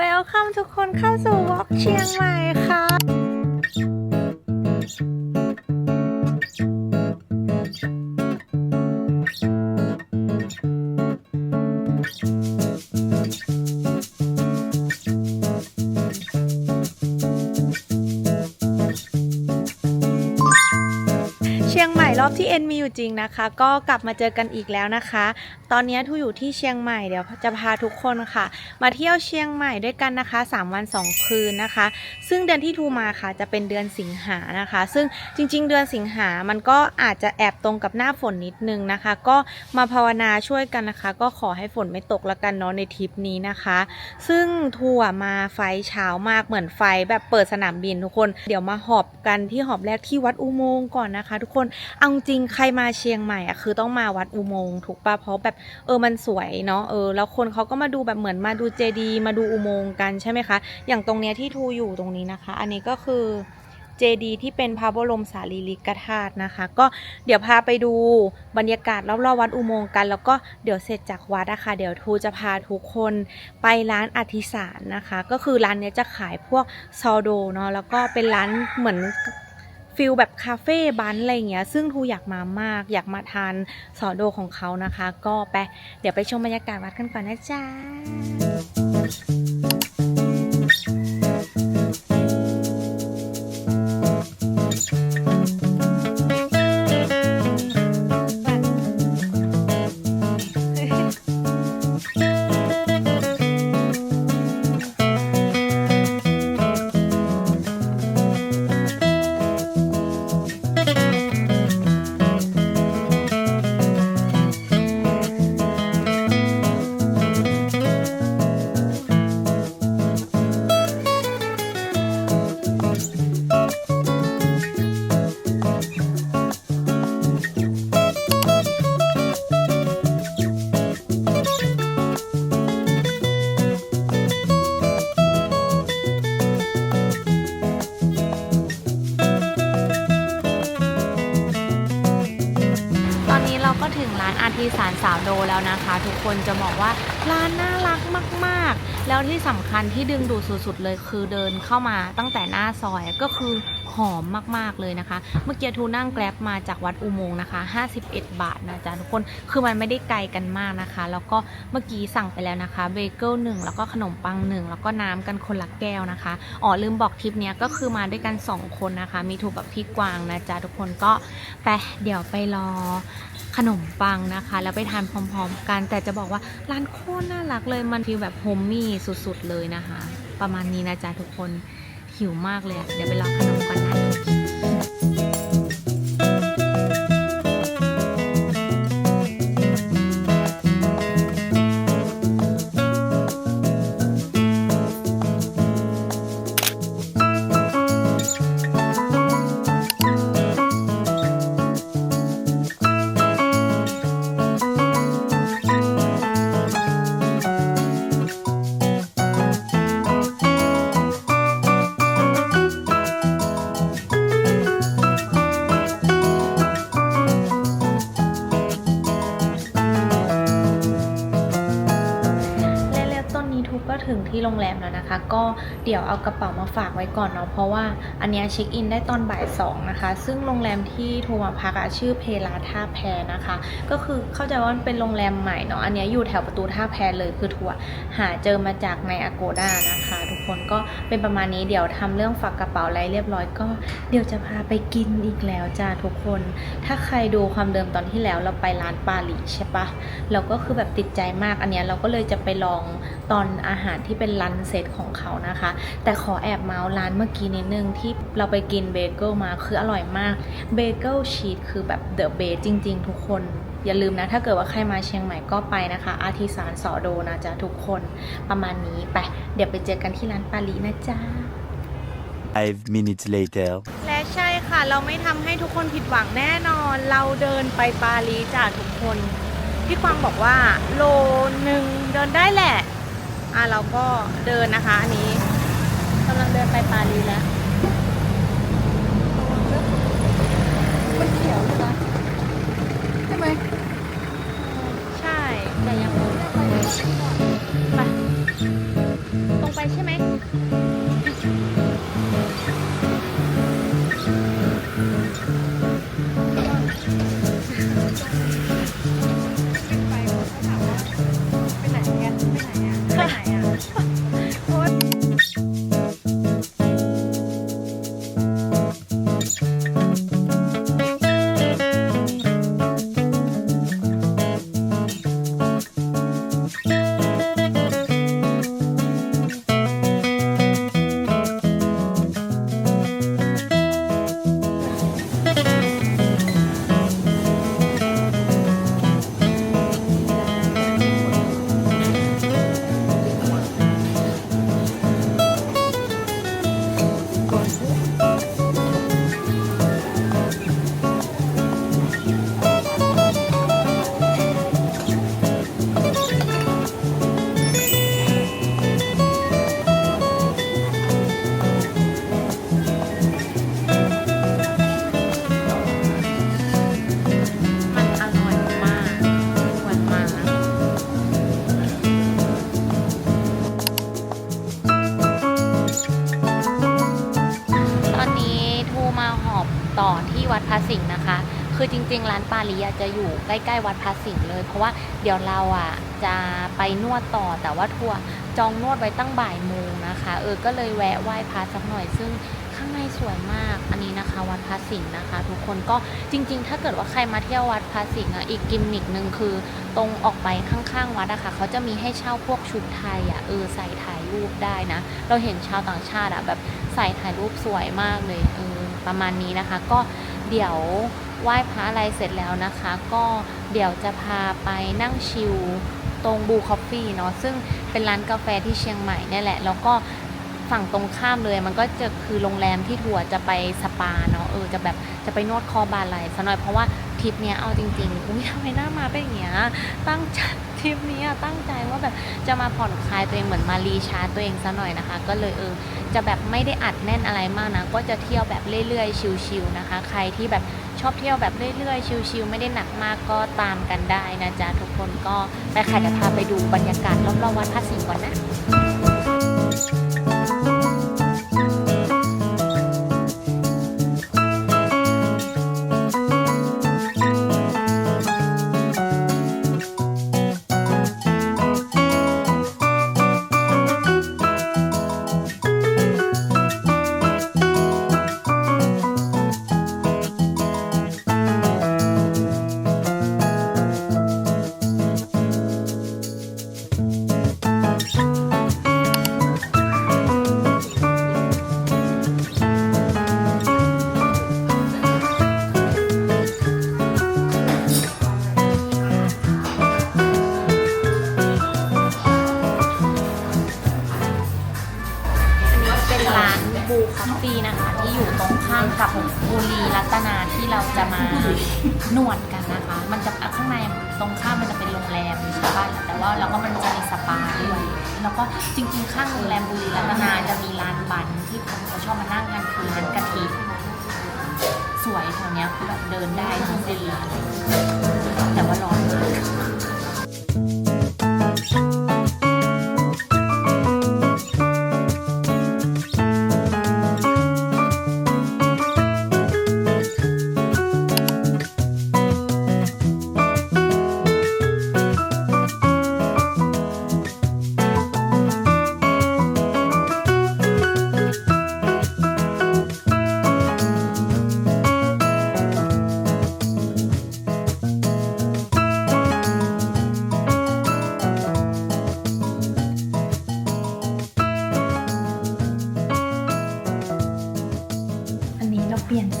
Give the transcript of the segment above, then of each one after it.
Welcome ทุกคนเข้าสู่วอล์กเชียงใหม่ค่ะ จริงนะคะ ก็กลับมาเจอกันอีกแล้วนะคะ ตอนนี้ทูอยู่ที่เชียงใหม่เดี๋ยวจะพาทุกคนค่ะ มาเที่ยวเชียงใหม่ด้วยกันนะคะ 3 วัน 2 คืนนะคะ ซึ่งเดือนที่ทูมาค่ะจะเป็นเดือนสิงหานะคะ ซึ่งจริง ๆ เดือนสิงหามันก็อาจจะแอบตรงกับหน้าฝนนิดนึงนะคะ ก็มาภาวนาช่วยกันนะคะ ก็ขอให้ฝนไม่ตกละกันเนาะในทริปนี้นะคะ ซึ่งทัวร์มาไฟเช้ามากเหมือนไฟแบบเปิดสนามบินทุกคน เดี๋ยวมาหอบกันที่หอบแรกที่วัดอุโมงค์ก่อนนะคะ ทุกคนเอาจริงใครมาเชียงใหม่อะคือต้องมาวัดอุโมงค์ถูกปะเพราะแบบเออมันสวยเนาะเออแล้วคนเขาก็มาดูแบบเหมือนมาดูเจดีย์มาดูอุโมงค์กันใช่ไหมคะอย่างตรงเนี้ยที่ทูอยู่ตรงนี้นะคะ อันนี้ก็คือเจดีย์ที่เป็นพระบรมสารีริกธาตุนะคะ ก็เดี๋ยวพาไปดูบรรยากาศรอบๆวัดอุโมงค์กัน แล้วก็เดี๋ยวเสร็จจากวัดอะคะเดี๋ยวทูจะพาทุกคนไปร้านอธิสารนะคะ ก็คือร้านเนี้ยจะขายพวกซอโดเนาะแล้วก็เป็นร้านเหมือน ฟิลแบบคาเฟ่บันอะไรอย่างเงี้ย ซึ่งทูอยากมามาก อยากมาทานซอโดของเขานะคะ ก็ไป เดี๋ยวไปชมบรรยากาศวัดกันก่อนนะจ๊ะ ก็ถึงร้านอาทิสารสาวโดแล้วนะคะ ทุกคนจะบอกว่า ร้านน่ารักมาก ๆ แล้วที่สำคัญที่ดึงดูดสุด ๆ เลยคือเดินเข้ามาตั้งแต่หน้าซอยก็คือหอมมาก ๆ เลยนะคะ เมื่อกี้ทูนั่งแกร็บมาจากวัดอุโมงค์นะคะ 51 บาทนะจ๊ะทุกคน คือมันไม่ได้ไกลกันมากนะคะ แล้วก็เมื่อกี้สั่งไปแล้วนะคะ เบเกิลหนึ่งแล้วก็ขนมปังหนึ่งแล้วก็น้ำกันคนละแก้วนะคะ อ๋อลืมบอกทริปเนี้ยก็คือมาด้วยกัน 2 คนนะคะ มีทูกับพี่กวางนะจ๊ะทุกคนก็ไปเดี๋ยวไปรอขนมปังนะคะ แล้วไปทานพร้อม ๆ กัน แต่จะบอกว่าร้านโคตรน่ารักเลยมันฟีลแบบโฮมมี่สุดๆเลยนะคะ ประมาณนี้นะจ๊ะทุกคนหิวมากเลย เดี๋ยวไปรอขนม ก็ เดี๋ยวเอากระเป๋ามาฝากไว้ก่อนเนาะเพราะว่าอันเนี้ยเช็คอินได้ตอนบ่ายสองนะคะ ซึ่งโรงแรมที่โทรมาพักอะชื่อเพลาท่าแพนะคะ ก็คือเข้าใจว่าเป็นโรงแรมใหม่เนาะอันเนี้ยอยู่แถวประตูท่าแพเลยคือทัวร์หาเจอมาจากใน Agoda นะคะ ทุกคนก็เป็นประมาณนี้เดี๋ยวทำเรื่องฝากกระเป๋าอะไรเรียบร้อยก็เดี๋ยวจะพาไปกินอีกแล้วจ้าทุกคน ถ้าใครดูความเดิมตอนที่แล้วเราไปร้านปาลีใช่ปะเราก็คือแบบติดใจมากอันเนี้ยเราก็เลยจะไปลองตอนอาหารที่เป็นรันเซตของเขานะคะแต่ขอแอบเมาส์ร้านเมื่อกี้นิดนึงที่เราไปกินเบเกิลมาคืออร่อยมากเบเกิลชีสคือแบบเดอะเบสจริง ๆ ทุกคน อย่าลืมนะ ถ้าเกิดว่าใครมาเชียงใหม่ก็ไปนะคะ อาทิสารสอโดนะจ๊ะทุกคนประมาณนี้ไปเดี๋ยวไปเจอกันที่ร้านปาลีนะจ๊ะ Five minutes later. และใช่ค่ะ เราไม่ทำให้ทุกคนผิดหวังแน่นอน เราเดินไปปารีสจ้ะทุกคน พี่ควางบอกว่า โลหนึ่งเดินได้แหละ อะเราก็เดินนะคะอันนี้ กำลังเดินไปปารีสแล้ว มันเขียวใช่ไหมใช่ไหมใช่ แต่ยังไม่ได้ไปไปตรงไป วัดพระสิงห์นะคะ คือจริง ๆ ร้านปาลีจะอยู่ใกล้ๆวัดพระสิงห์เลย เพราะว่าเดี๋ยวเราอะจะไปนวดต่อแต่ว่าทัวร์จองนวดไว้ตั้งบ่ายโมงนะคะ เออก็เลยแวะไหว้พระสักหน่อยซึ่งข้างในสวยมาก อันนี้นะคะ วัดพระสิงห์นะคะ ทุกคนก็จริง ๆ ถ้าเกิดว่าใครมาเที่ยววัดพระสิงห์อะอีกกิมมิกหนึ่งคือ ตรงออกไปข้างๆวัดอะค่ะเขาจะมีให้เช่าพวกชุดไทยอะเออใส่ถ่ายรูปได้นะ เราเห็นชาวต่างชาติอะแบบใส่ถ่ายรูปสวยมากเลยเออประมาณนี้นะคะ ก็ เดี๋ยวไหว้พระอะไรเสร็จแล้วนะคะ ก็เดี๋ยวจะพาไปนั่งชิลตรงบูคอฟฟี่เนาะซึ่งเป็นร้านกาแฟที่เชียงใหม่เนี่ยแหละ แล้วก็ฝั่งตรงข้ามเลยมันก็จะคือโรงแรมที่ทัวร์จะไปสปาเนาะเออจะแบบจะไปนวดคอบาไหลซะหน่อยเพราะว่า ริปเนี้ยเอาจริงๆอุ้ยทำไมหน้ามาเป็นอย่างเงี้ยตั้งใจทริปนี้ตั้งใจว่าแบบจะมาผ่อนคลายตัวเองเหมือนมารีชาร์จตัวเองซะหน่อยนะคะ ก็เลยเออจะแบบไม่ได้อัดแน่นอะไรมากนะ ก็จะเที่ยวแบบเรื่อยๆ ชิลๆนะคะ ใครที่แบบชอบเที่ยวแบบเรื่อยๆ ชิลๆไม่ได้หนักมากก็ตามกันได้นะจ๊ะทุกคนก็ไปค่ะเดี๋ยวพาไปดูบรรยากาศรอบๆวัดพระสิงห์ก่อนนะ ร้านกะทิสวยแถวเนี้ยคือแบบเดินได้ทั้งเส้นเลยแต่ว่าร้อนมากอัน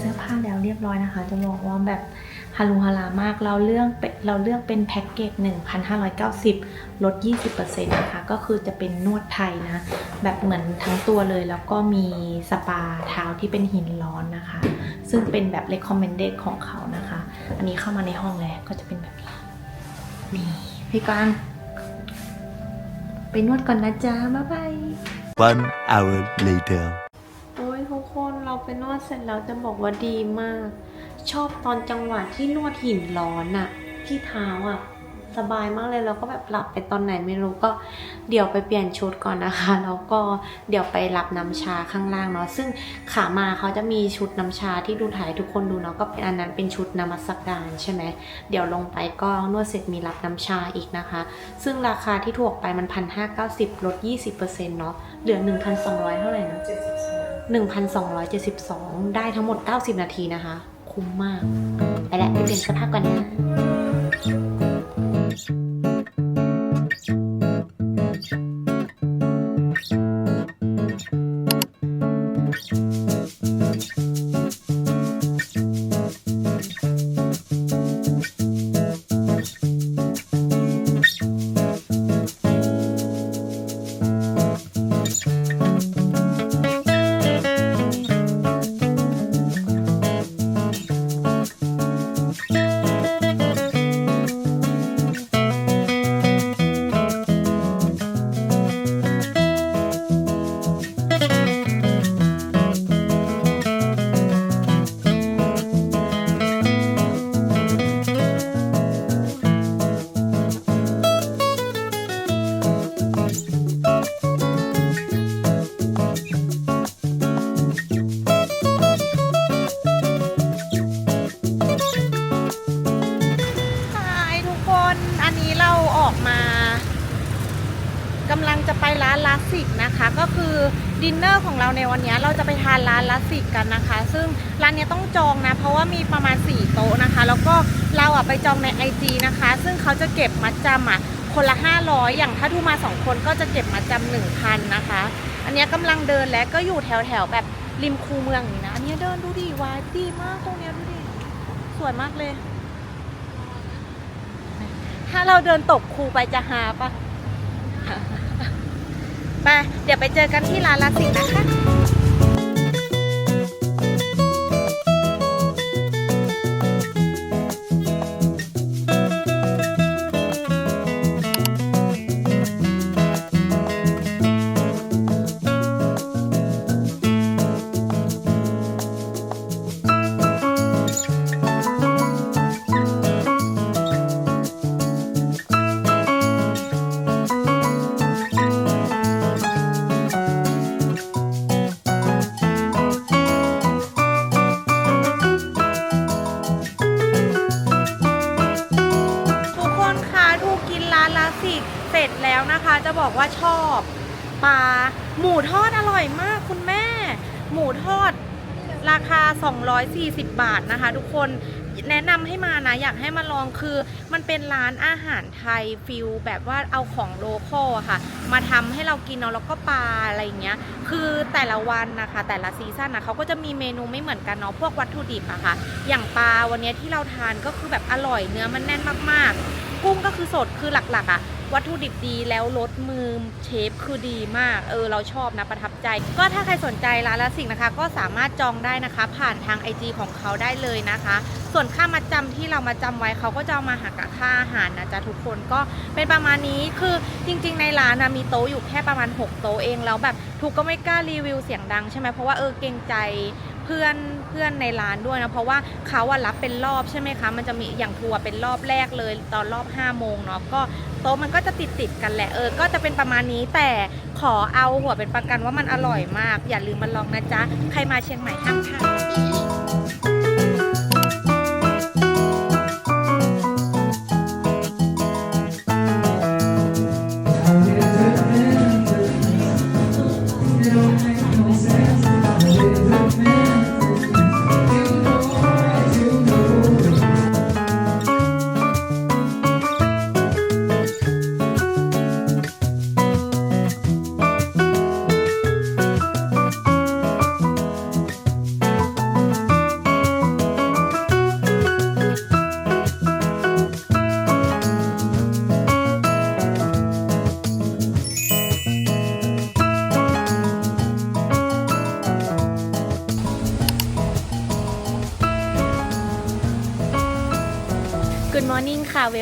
สื้อผ้าแล้วเรียบร้อยนะคะ จะบอกว่าแบบฮารุฮารามากเราเลือกเราเลือกเป็นแพ็กเกจ 1,590 ลด 20%นะคะ ก็คือจะเป็นนวดไทยนะ แบบเหมือนทั้งตัวเลย แล้วก็มีสปาเท้าที่เป็นหินร้อนนะคะ ซึ่งเป็นแบบ recommended ของเขานะคะ อันนี้เข้ามาในห้องแล้วก็จะเป็นแบบนี้ นี่พี่กวางไปนวดก่อนนะจ๊ะบ๊ายบาย One hour later. โอ้ยทุกคนเราไปนวดเสร็จแล้วจะบอกว่าดีมาก ชอบตอนจังหวะที่นวดหินร้อนอะที่เท้าอะสบายมากเลยแล้วก็แบบหลับไปตอนไหนไม่รู้ก็เดี๋ยวไปเปลี่ยนชุดก่อนนะคะ แล้วก็เดี๋ยวไปรับน้ำชาข้างล่างเนาะซึ่งขามาเขาจะมีชุดน้ำชาที่ดูถ่ายทุกคนดูเนาะก็เป็นอันนั้นเป็นชุดนมัสการใช่ไหมเดี๋ยวลงไปก็นวดเสร็จมีรับน้ำชาอีกนะคะ ซึ่งราคาที่ถูกไปมันพันห้าเก้าสิบลดยี่สิบเปอร์เซ็นต์เนาะเหลือหนึ่งพันสองร้อยเท่าไหร่นะ 1,272 ได้ทั้งหมด 90 นาทีนะคะ คุ้มมาก ไปแล้วไปเปลี่ยนเสื้อผ้าก่อนนะ เก็บมัดจำอะคนละ 500 อย่างถ้าทูมา 2 คนก็จะเก็บมัดจำ1,000 นะคะ อันนี้กำลังเดินและก็อยู่แถวแถวแบบริมคูเมืองนี้นะ อันนี้เดินดูดิวายดีมากตรงเนี้ยดูดิสวยมากเลย ถ้าเราเดินตกคูไปจะหาปะไปเดี๋ยวไปเจอกันที่ร้านลาสิกนะคะ ว่าชอบปลาหมูทอดอร่อยมากคุณแม่ หมูทอดราคา 240 บาทนะคะ ทุกคนแนะนำให้มานะอยากให้มาลองคือ มันเป็นร้านอาหารไทยฟิลแบบว่าเอาของโลคอลค่ะ มาทำให้เรากินเนาะแล้วก็ปลาอะไรอย่างเงี้ย คือแต่ละวันนะคะ แต่ละซีซั่นนะเขาก็จะมีเมนูไม่เหมือนกันเนาะพวกวัตถุดิบอะค่ะ อย่างปลาวันนี้ที่เราทานก็คือแบบอร่อยเนื้อมันแน่นมากๆ กุ้งก็คือสดคือหลักๆอะ วัตถุดิบดีแล้วรสมือเชฟคือดีมาก เออเราชอบนะประทับใจ ก็ถ้าใครสนใจร้านละสิ่งนะคะ ก็สามารถจองได้นะคะ ผ่านทาง IG ของเขาได้เลยนะคะ ส่วนค่ามาจำที่เรามาจำไว้เขาก็จะเอามาหักกับค่าอาหารนะจ๊ะทุกคนก็เป็นประมาณนี้คือจริง ๆ ในร้านนะมีโต๊ะอยู่แค่ประมาณ 6 โต๊ะเองแล้วแบบทุกก็ไม่กล้ารีวิวเสียงดังใช่ไหมเพราะว่าเออเกรงใจเพื่อนเพื่อนในร้านด้วยนะ เพราะว่าเขาอะรับเป็นรอบใช่ไหมคะ มันจะมีอย่างทัวร์เป็นรอบแรกเลยตอนรอบ5โมงเนาะก็ ต๊ะมันก็จะติดติดๆกันแหละเออ ก็จะเป็นประมาณนี้แต่ขอเอาหัวเป็นประกันว่ามันอร่อยมาก อย่าลืมมาลองนะจ๊ะ ใครมาเชียงใหม่ห้ามพลาด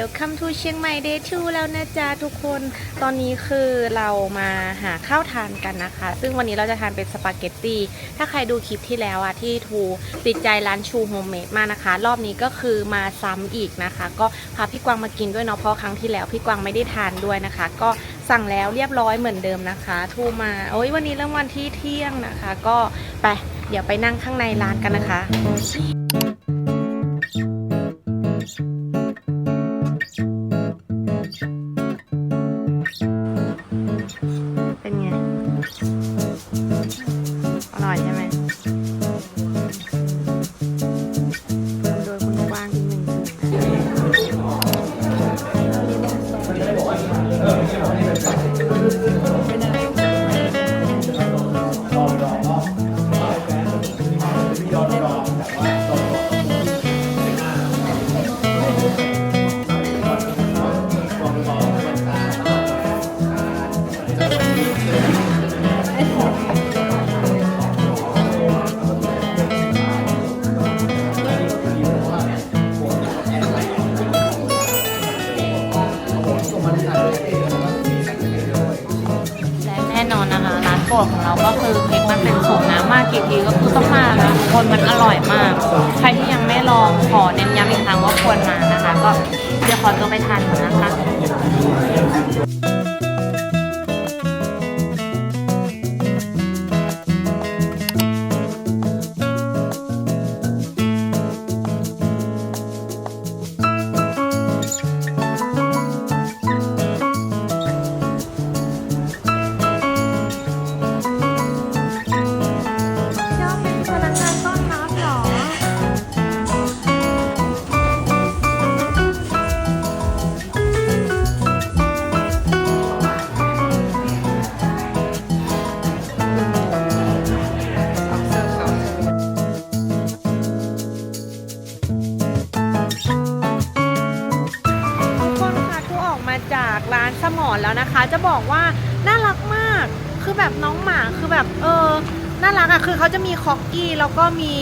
Welcome to เชียงใหม่ Day 2แล้วนะจ๊ะทุกคน ตอนนี้คือเรามาหาข้าวทานกันนะคะ ซึ่งวันนี้เราจะทานเป็นสปาเกตตี้ถ้าใครดูคลิปที่แล้วอะที่ทูติดใจร้านชูโฮมเมดมากนะคะ รอบนี้ก็คือมาซ้ำอีกนะคะ ก็พาพี่กวางมากินด้วยเนาะ เพราะครั้งที่แล้วพี่กวางไม่ได้ทานด้วยนะคะ ก็สั่งแล้วเรียบร้อยเหมือนเดิมนะคะ ทูมา โอ้ยวันนี้เริ่มวันที่เที่ยงนะคะ ก็ไป เดี๋ยวไปนั่งข้างในร้านกันนะคะ ก็มี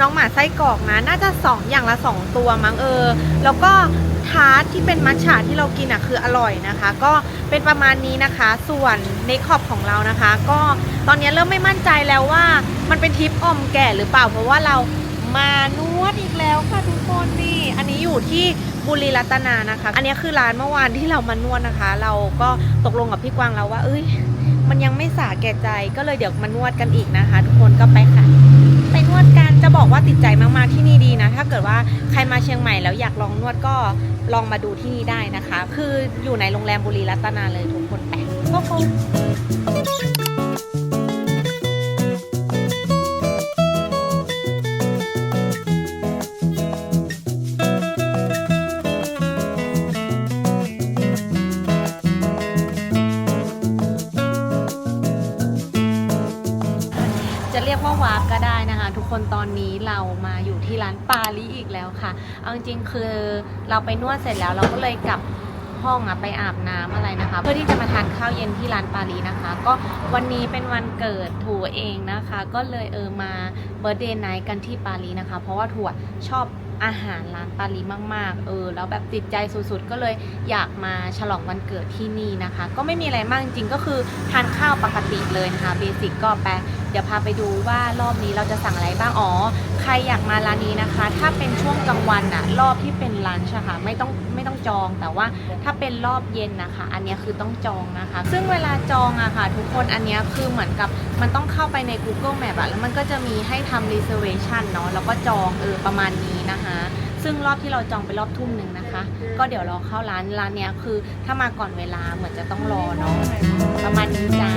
น้องหมาไส้กรอกนะ น่าจะสองอย่างละสองตัวมั้งเออ แล้วก็ทาร์ตที่เป็นมัทฉะที่เรากินอะคืออร่อยนะคะ ก็เป็นประมาณนี้นะคะ ส่วนเนขอบของเรานะคะ ก็ตอนนี้เริ่มไม่มั่นใจแล้วว่า มันเป็นทิปออมแก่หรือเปล่า เพราะว่าเรามานวดอีกแล้วค่ะทุกคนนี่อันนี้อยู่ที่บุรีรัตนานะคะ อันนี้คือร้านเมื่อวานที่เรามานวดนะคะ เราก็ตกลงกับพี่กวางแล้วว่า เอ้ย มันยังไม่สาแก่ใจก็เลยเดี๋ยวมานวดกันอีกนะคะ ทุกคนก็ไปค่ะไปนวดกันจะบอกว่าติดใจมากๆที่นี่ดีนะ ถ้าเกิดว่าใครมาเชียงใหม่แล้วอยากลองนวดก็ลองมาดูที่นี่ได้นะคะ คืออยู่ในโรงแรมบุรีรัตนาเลยทุกคนไปก็คง วาร์ปก็ได้นะคะ ทุกคนตอนนี้เรามาอยู่ที่ร้านปาลีอีกแล้วค่ะ เอาจริงคือเราไปนวดเสร็จแล้วเราก็เลยกลับห้องอะไปอาบน้ำอะไรนะคะ เพื่อที่จะมาทานข้าวเย็นที่ร้านปาลีนะคะ ก็วันนี้เป็นวันเกิดถั่วเองนะคะ ก็เลยเออมาเบ r ร์เดย์ไนท์กันที่ปาลีนะคะ เพราะว่าถั่วชอบอาหารร้านปาลีมากๆ เออ แล้วแบบติดใจสุดๆ ก็เลยอยากมาฉลองวันเกิดที่นี่นะคะ ก็ไม่มีอะไรมากจริงก็คือทานข้าวปกติเลยนะคะ เบสิกก็ไป ดี๋ยวพาไปดูว่ารอบนี้เราจะสั่งอะไรบ้างอ๋อใครอยากมาร้านนี้นะคะ ถ้าเป็นช่วงกลางวันอะรอบที่เป็นลันช์อะค่ะไม่ต้องไม่ต้องจองแต่ว่าถ้าเป็นรอบเย็นนะคะ อันนี้คือต้องจองนะคะ ซึ่งเวลาจองอะค่ะ ทุกคนอันนี้คือเหมือนกับมันต้องเข้าไปใน Google Map อะแล้วมันก็จะมีให้ทำ reservation เนาะแล้วก็จองเออประมาณนี้นะคะซึ่งรอบที่เราจองไปรอบทุ่มหนึ่งนะคะ ก็เดี๋ยวรอเข้าร้านร้านเนี้ยคือถ้ามาก่อนเวลาเหมือนจะต้องรอเนาะประมาณนี้จ้า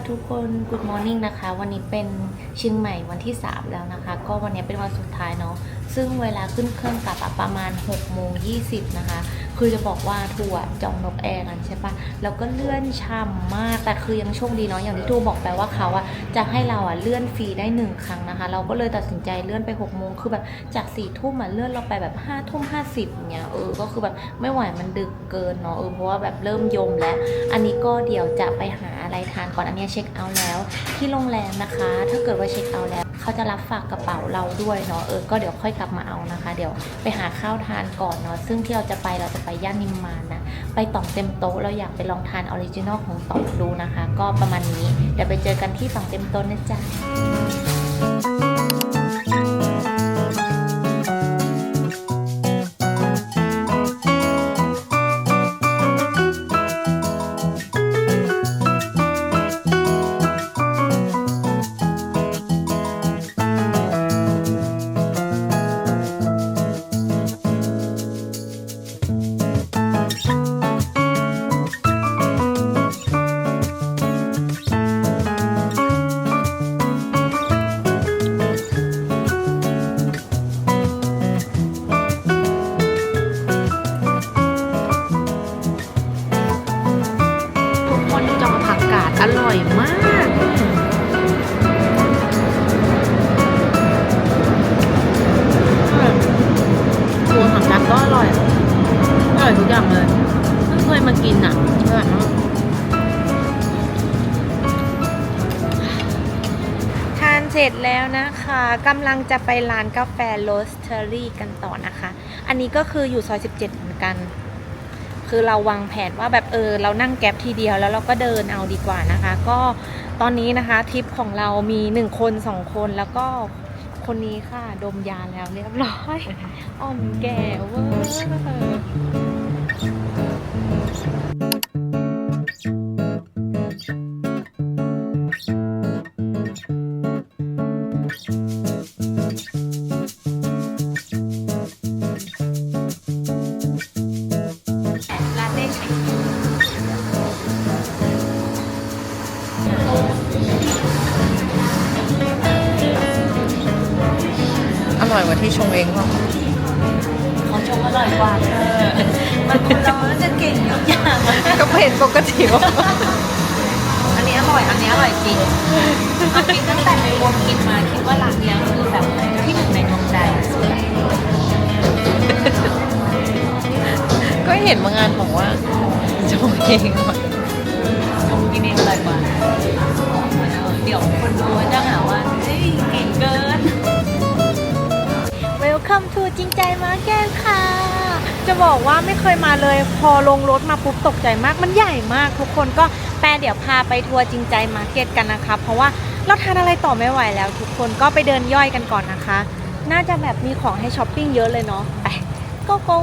ค่ะทุกคน Good Morning นะคะ วันนี้เป็นเชียงใหม่วันที่ 3 แล้วนะคะ ก็วันนี้เป็นวันสุดท้ายเนาะ ซึ่งเวลาขึ้นเครื่องกลับประมาณ6โมง20 นะคะ คือจะบอกว่าทัวร์จองนกแอร์กันใช่ปะแล้วก็เลื่อนช่ำมาก แต่คือยังโชคดีเนาะ อย่างที่ทูบอกไปว่าเขาอะจะให้เราอะเลื่อนฟรีได้หนึ่งครั้งนะคะ เราก็เลยตัดสินใจเลื่อนไป6โมงคือแบบจาก4ี่ทุ่มอะเลื่อนเราไปแบบ5้าทุ่มห้าสิบเงี้ย เออ ก็คือแบบไม่ไหวมันดึกเกินเนาะ เออ เพราะว่าแบบเริ่มยมแล้ว อันนี้ก็เดี๋ยวจะไปหา อะไรทานก่อนอันนี้เช็คเอาท์แล้ว ที่โรงแรมนะคะ ถ้าเกิดว่าเช็คเอาท์แล้วเขาจะรับฝากกระเป๋าเราด้วยเนาะเออก็เดี๋ยวค่อยกลับมาเอานะคะ เดี๋ยวไปหาข้าวทานก่อนเนาะซึ่งที่เราจะไปเราจะไปย่านนิมมานนะไปต่องเต็มโต๊ะเราอยากไปลองทานออริจินอลของต่องดูนะคะ ก็ประมาณนี้เดี๋ยวไปเจอกันที่ต่องเต็มโต๊ะนะจ๊ะ ร็จแล้วนะคะกำลังจะไปร้านกาแฟโรสเทอรี่กันต่อนะคะ อันนี้ก็คืออยู่ซอย 17 เหมือนกัน คือเราวางแผนว่าแบบเออ เรานั่งแก๊ปทีเดียวแล้วเราก็เดินเอาดีกว่านะคะ ก็ตอนนี้นะคะทริปของเรามีหนึ่งคนสองคนแล้วก็คนนี้ค่ะ ดมยาแล้วเรียบร้อยอ่อมแก่เวอร์ ว่าที่ชงเองเปล่าเขาชมอร่อยกว่าเธอมันคนเราจะเก่งทุกอย่างก็เห็นปกติว่าอันนี้อร่อย อันนี้อร่อยจริงกินตั้งแต่ในวงกินมาคิดว่าร้านเนี้ยคือแบบที่หนึ่งในดวงใจก็เห็นมางานบอกว่าชงเองอร่อยชมกินเองอร่อยกว่าเดี๋ยวคนดูจะหาว่าเฮ้ยเก่งเกิน Welcome to จริงใจมาร์เก็ตค่ะ จะบอกว่าไม่เคยมาเลย พอลงรถมาปุ๊บตกใจมากมันใหญ่มากทุกคนก็แปลเดี๋ยวพาไปทัวร์จริงใจมาร์เก็ตกันนะคะ เพราะว่าเราทานอะไรต่อไม่ไหวแล้ว ทุกคนก็ไปเดินย่อยกันก่อนนะคะ น่าจะแบบมีของให้ช้อปปิ้งเยอะเลยเนาะไปก็โก้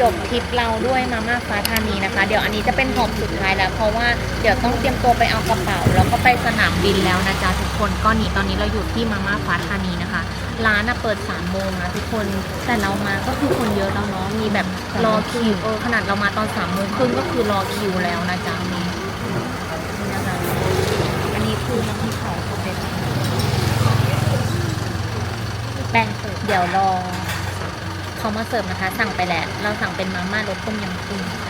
จบทริปเราด้วยมาม่าฟ้าธานีนะคะ เดี๋ยวอันนี้จะเป็นหอบสุดท้ายแล้ว เพราะว่าเดี๋ยวต้องเตรียมตัวไปเอากระเป๋า แล้วก็ไปสนามบินแล้วนะจ๊ะทุกคนก็นี่ตอนนี้เราอยู่ที่มาม่าฟ้าธานีนะคะ ร้านเปิด3ามโมงนะทุกคนแต่เรามาก็คือคนเยอะแล้วเนาะมีแบบรอคิวเออขนาดเรามาตอน3ามโมงครึ่งก็คือรอคิวแล้วนะจ๊ะนี่นะคะอันนี้คือน้ำพริกเผาสำเร็จแป้งเดี๋ยวรอ เขามาเสิร์ฟนะคะ สั่งไปแล้ว เราสั่งเป็นมาม่ารสต้มยำกุ้งค่ะ